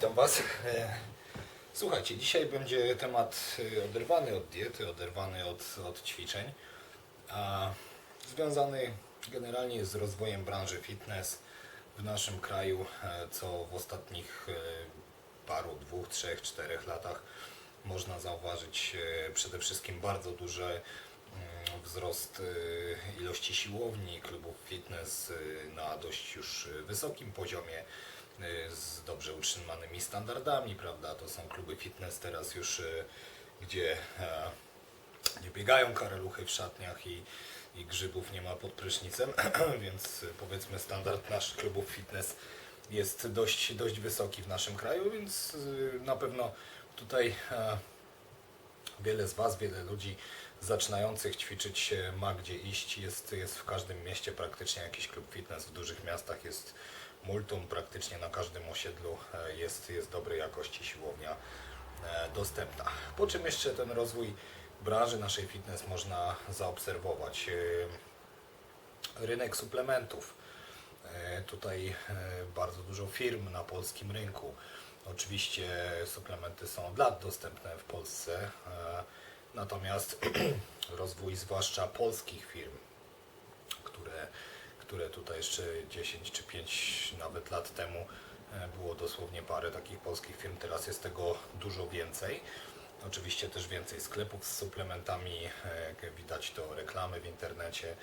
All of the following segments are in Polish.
witam Was. E, Słuchajcie, dzisiaj będzie temat e, oderwany od diety, oderwany od, od ćwiczeń, a związany generalnie z rozwojem branży fitness w naszym kraju, e, co w ostatnich paru, dwóch, trzech, czterech latach można zauważyć przede wszystkim bardzo duży mm, wzrost ilości siłowni, klubów fitness na dość już wysokim poziomie z dobrze utrzymanymi standardami, prawda? To są kluby fitness teraz już, e, gdzie e, nie biegają kareluchy w szatniach i, i grzybów nie ma pod prysznicem, więc e, powiedzmy standard naszych klubów fitness jest dość, dość wysoki w naszym kraju, więc na pewno tutaj e, wiele z Was, wiele ludzi zaczynających ćwiczyć e, ma gdzie iść. Jest, jest w każdym mieście praktycznie jakiś klub fitness, w dużych miastach jest multum, praktycznie na każdym osiedlu e, jest, jest dobrej jakości siłownia e, dostępna. Po czym jeszcze ten rozwój branży naszej fitness można zaobserwować? E, Rynek suplementów. Tutaj bardzo dużo firm na polskim rynku. Oczywiście suplementy są od lat dostępne w Polsce, natomiast rozwój zwłaszcza polskich firm, które, które tutaj jeszcze 10 czy 5 nawet lat temu e, było dosłownie parę takich polskich firm, teraz jest tego dużo więcej. Oczywiście też więcej sklepów z suplementami, e, widać to reklamy w internecie.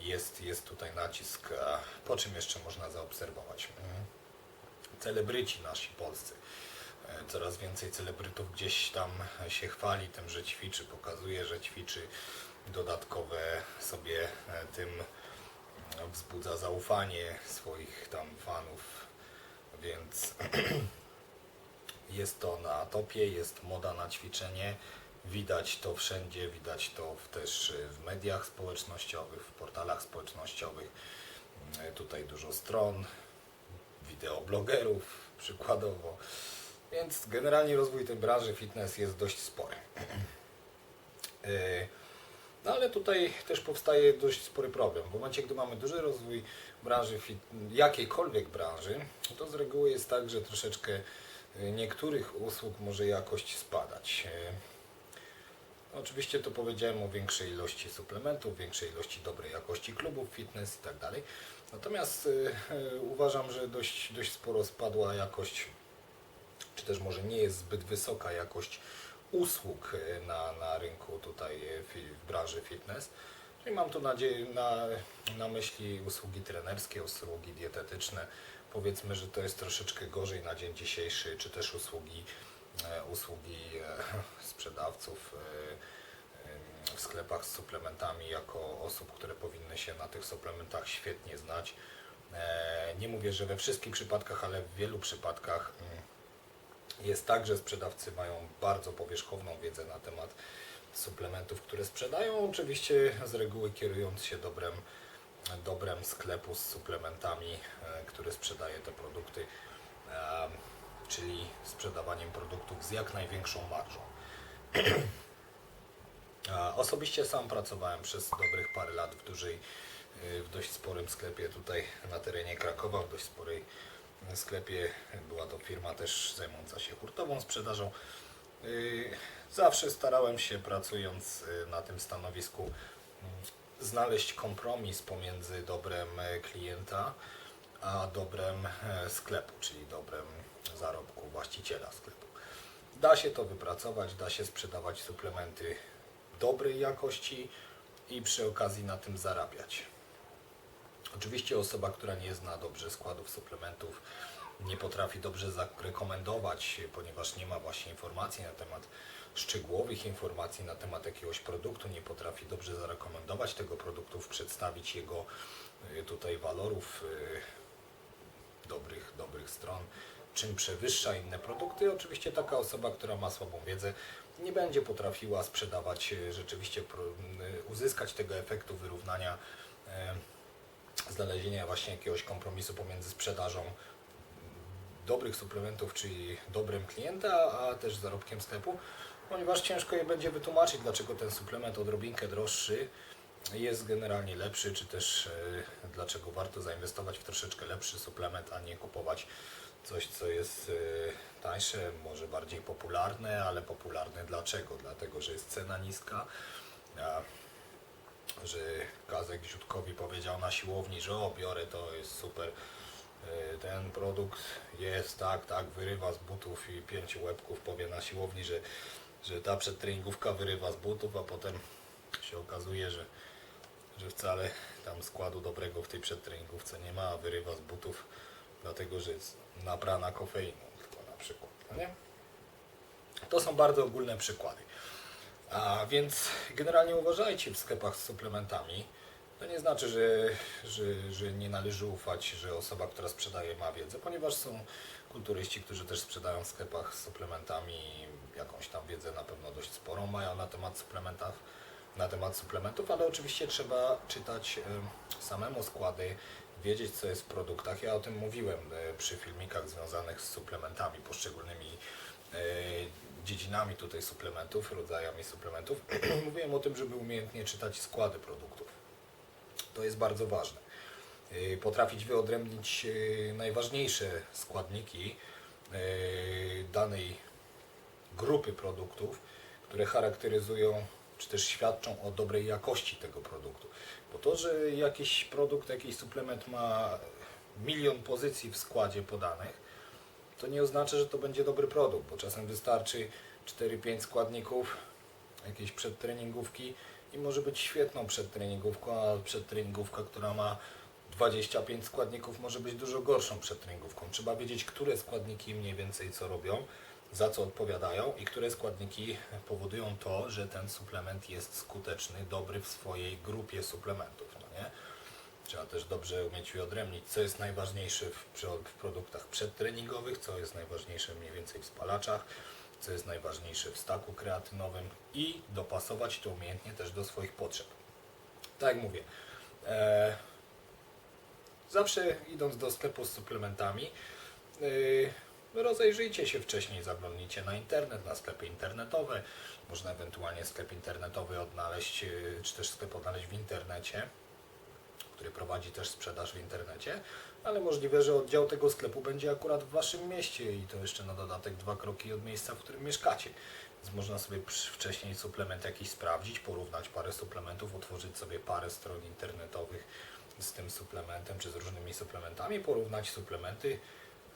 Jest, jest tutaj nacisk. Po czym jeszcze można zaobserwować? Mm. Celebryci nasi polscy. E, Coraz więcej celebrytów gdzieś tam się chwali tym, że ćwiczy, pokazuje, że ćwiczy. Dodatkowe sobie tym wzbudza zaufanie swoich tam fanów, więc jest to na topie, jest moda na ćwiczenie. Widać to wszędzie, widać to też y, w mediach społecznościowych, w portalach społecznościowych. Y, Tutaj dużo stron, wideoblogerów przykładowo. Więc generalnie rozwój tej branży fitness jest dość spory. Ale tutaj też powstaje dość spory problem. W momencie, gdy mamy duży rozwój branży, jakiejkolwiek branży, to z reguły jest tak, że troszeczkę y, niektórych usług może jakość spadać. Y, Oczywiście to powiedziałem o większej ilości suplementów, większej ilości dobrej jakości klubów fitness i tak dalej. Natomiast y, uważam, że dość, dość sporo spadła jakość, czy też może nie jest zbyt wysoka jakość usług y, na, na rynku tutaj fi- w branży fitness. Czyli mam tu nadzieję, na, na myśli usługi trenerskie, usługi dietetyczne. Powiedzmy, że to jest troszeczkę gorzej na dzień dzisiejszy, czy też usługi, e, usługi e, sprzedawców e, e, w sklepach z suplementami jako osób, które powinny się na tych suplementach świetnie znać. E, Nie mówię, że we wszystkich przypadkach, ale w wielu przypadkach mm, jest tak, że sprzedawcy mają bardzo powierzchowną wiedzę na temat suplementów, które sprzedają, oczywiście z reguły kierując się dobrem, dobrem sklepu z suplementami, e, który sprzedaje te produkty, e, czyli sprzedawaniem produktów z jak największą marżą. Osobiście sam pracowałem przez dobrych parę lat w dużej, y, w dość sporym sklepie tutaj na terenie Krakowa, w dość sporej sklepie. Była to firma też zajmująca się hurtową sprzedażą. Y, Zawsze starałem się pracując y, na tym stanowisku mm, znaleźć kompromis pomiędzy dobrem e, klienta a dobrem e, sklepu, czyli dobrem zarobku właściciela sklepu. Da się to wypracować, da się sprzedawać suplementy dobrej jakości i przy okazji na tym zarabiać. Oczywiście osoba, która nie zna dobrze składów suplementów, nie potrafi dobrze zarekomendować, ponieważ nie ma właśnie informacji na temat szczegółowych informacji na temat jakiegoś produktu, nie potrafi dobrze zarekomendować tego produktu, przedstawić jego y, tutaj walorów, y, dobrych, dobrych stron, czym przewyższa inne produkty. Oczywiście taka osoba, która ma słabą wiedzę, nie będzie potrafiła sprzedawać e, rzeczywiście, y, uzyskać tego efektu wyrównania, znalezienia właśnie jakiegoś kompromisu pomiędzy sprzedażą dobrych suplementów, czyli dobrem klienta, a też zarobkiem sklepu, ponieważ ciężko je będzie wytłumaczyć, dlaczego ten suplement odrobinkę droższy jest generalnie lepszy, czy też e, dlaczego warto zainwestować w troszeczkę lepszy suplement, a nie kupować coś, co jest e, tańsze, może bardziej popularne, ale popularne dlaczego? Dlatego, że jest cena niska, że Kazek Ziutkowi powiedział na siłowni, że o, biorę, to jest super, e, ten produkt jest tak, tak, wyrywa z butów i pięciu łebków powie na siłowni, że, że ta przedtreningówka wyrywa z butów, a potem się okazuje, że, że wcale tam składu dobrego w tej przedtreningówce nie ma, a wyrywa z butów, dlatego że jest nabrana kofeiną tylko na przykład, no nie? To są bardzo ogólne przykłady. A więc generalnie uważajcie w sklepach z suplementami. To nie znaczy, że, że, że nie należy ufać, że osoba, która sprzedaje ma wiedzę, ponieważ są kulturyści, którzy też sprzedają w sklepach z suplementami jakąś tam wiedzę na pewno dość sporą mają na temat suplementów, na temat suplementów, ale oczywiście trzeba czytać em, samemu składy, wiedzieć co jest w produktach. Ja o tym mówiłem e, przy filmikach związanych z suplementami, poszczególnymi e, dziedzinami tutaj suplementów, rodzajami suplementów. Mówiłem o tym, żeby umiejętnie czytać składy produktów. To jest bardzo ważne. Y, Potrafić wyodrębnić y, najważniejsze składniki y, danej grupy produktów, które charakteryzują czy też świadczą o dobrej jakości tego produktu. Bo to, że jakiś produkt, jakiś suplement ma milion pozycji w składzie podanych, to nie oznacza, że to będzie dobry produkt, bo czasem wystarczy 4-5 składników jakiejś przedtreningówki i może być świetną przedtreningówką, a przedtreningówka, która ma 25 składników może być dużo gorszą przedtreningówką. Trzeba wiedzieć, które składniki mniej więcej co robią, za co odpowiadają i które składniki powodują to, że ten suplement jest skuteczny, dobry w swojej grupie suplementów. No nie? Trzeba też dobrze umieć wyodrębnić, co jest najważniejsze w, w produktach przedtreningowych, co jest najważniejsze mniej więcej w spalaczach, co jest najważniejsze w staku kreatynowym i dopasować to umiejętnie też do swoich potrzeb. Tak jak mówię, e, zawsze idąc do sklepu z suplementami, yy, rozejrzyjcie się wcześniej, zaglądnijcie na internet, na sklepy internetowe. Można ewentualnie sklep internetowy odnaleźć, yy, czy też sklep odnaleźć w internecie, który prowadzi też sprzedaż w internecie, ale możliwe, że oddział tego sklepu będzie akurat w Waszym mieście i to jeszcze na dodatek dwa kroki od miejsca, w którym mieszkacie. Więc można sobie wcześniej suplement jakiś sprawdzić, porównać parę suplementów, utworzyć sobie parę stron internetowych z tym suplementem czy z różnymi suplementami, porównać suplementy,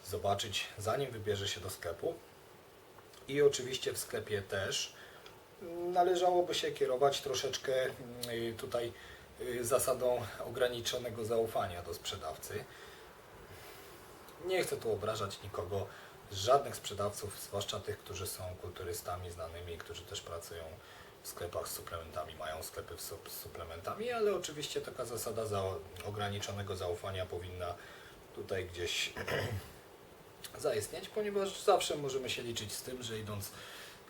zobaczyć zanim wybierze się do sklepu. I oczywiście w sklepie też należałoby się kierować troszeczkę mm, tutaj zasadą ograniczonego zaufania do sprzedawcy. Nie chcę tu obrażać nikogo, żadnych sprzedawców, zwłaszcza tych, którzy są kulturystami znanymi, którzy też pracują w sklepach z suplementami, mają sklepy z suplementami, ale oczywiście taka zasada za ograniczonego zaufania powinna tutaj gdzieś zaistnieć, ponieważ zawsze możemy się liczyć z tym, że idąc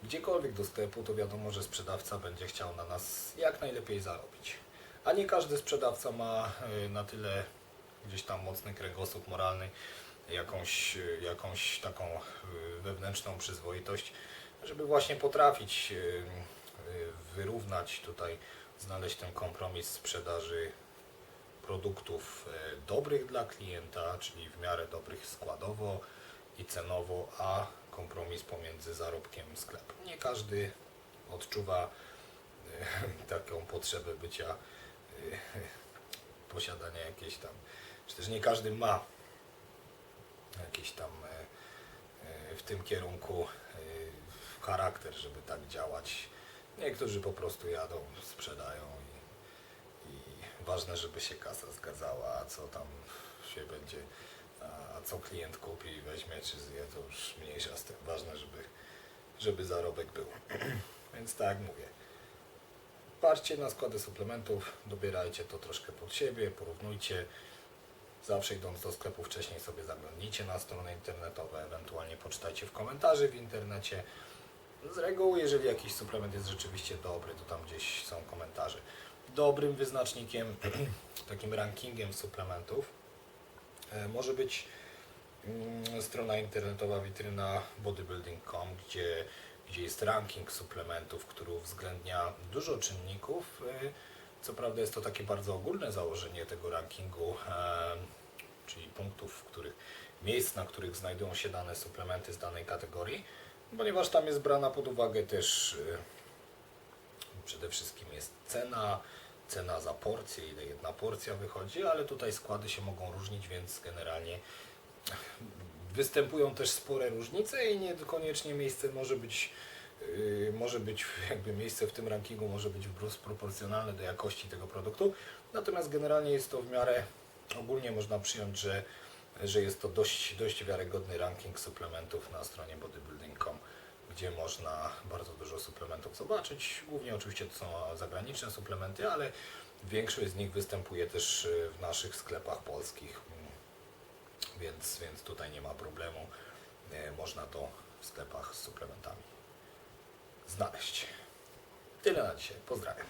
gdziekolwiek do sklepu, to wiadomo, że sprzedawca będzie chciał na nas jak najlepiej zarobić. A nie każdy sprzedawca ma y, na tyle gdzieś tam mocny kręgosłup moralny, jakąś, y, jakąś taką y, wewnętrzną przyzwoitość, żeby właśnie potrafić wyrównać tutaj, znaleźć ten kompromis sprzedaży produktów e, dobrych dla klienta, czyli w miarę dobrych składowo i cenowo, a kompromis pomiędzy zarobkiem sklepu. Nie każdy odczuwa e, taką potrzebę bycia, posiadania jakiejś tam, czy też nie każdy ma jakiś tam e, e, w tym kierunku e, charakter, żeby tak działać. Niektórzy po prostu jadą, sprzedają i, i ważne, żeby się kasa zgadzała, a co tam się będzie, a, a co klient kupi, weźmie czy zje, to już mniejsza z tym. Ważne, żeby, żeby zarobek był. Więc tak mówię. Patrzcie na składy suplementów, dobierajcie to troszkę pod siebie, porównujcie. Zawsze idąc do sklepu wcześniej sobie zaglądnijcie na strony internetowe, ewentualnie poczytajcie w komentarzy w internecie. Z reguły, jeżeli jakiś suplement jest rzeczywiście dobry, to tam gdzieś są komentarze. Dobrym wyznacznikiem, takim rankingiem suplementów e, może być mm, strona internetowa witryna bodybuilding.com, gdzie, gdzie jest ranking suplementów, który uwzględnia dużo czynników, e, Co prawda jest to takie bardzo ogólne założenie tego rankingu, em, czyli punktów, w których, miejsc, na których znajdują się dane suplementy z danej kategorii, ponieważ tam jest brana pod uwagę też y, przede wszystkim jest cena, cena za porcję, ile jedna porcja wychodzi, ale tutaj składy się mogą różnić, więc generalnie występują też spore różnice i niekoniecznie miejsce może być yy, może być jakby miejsce w tym rankingu może być wprost proporcjonalne do jakości tego produktu. Natomiast generalnie jest to w miarę ogólnie można przyjąć, że, że jest to dość, dość wiarygodny ranking suplementów na stronie bodybuilding.com, gdzie można bardzo dużo suplementów zobaczyć. Głównie oczywiście to są zagraniczne suplementy, ale większość z nich występuje też w naszych sklepach polskich więc, więc tutaj nie ma problemu. E, Można to w sklepach z suplementami znaleźć. Tyle na dzisiaj. Pozdrawiam.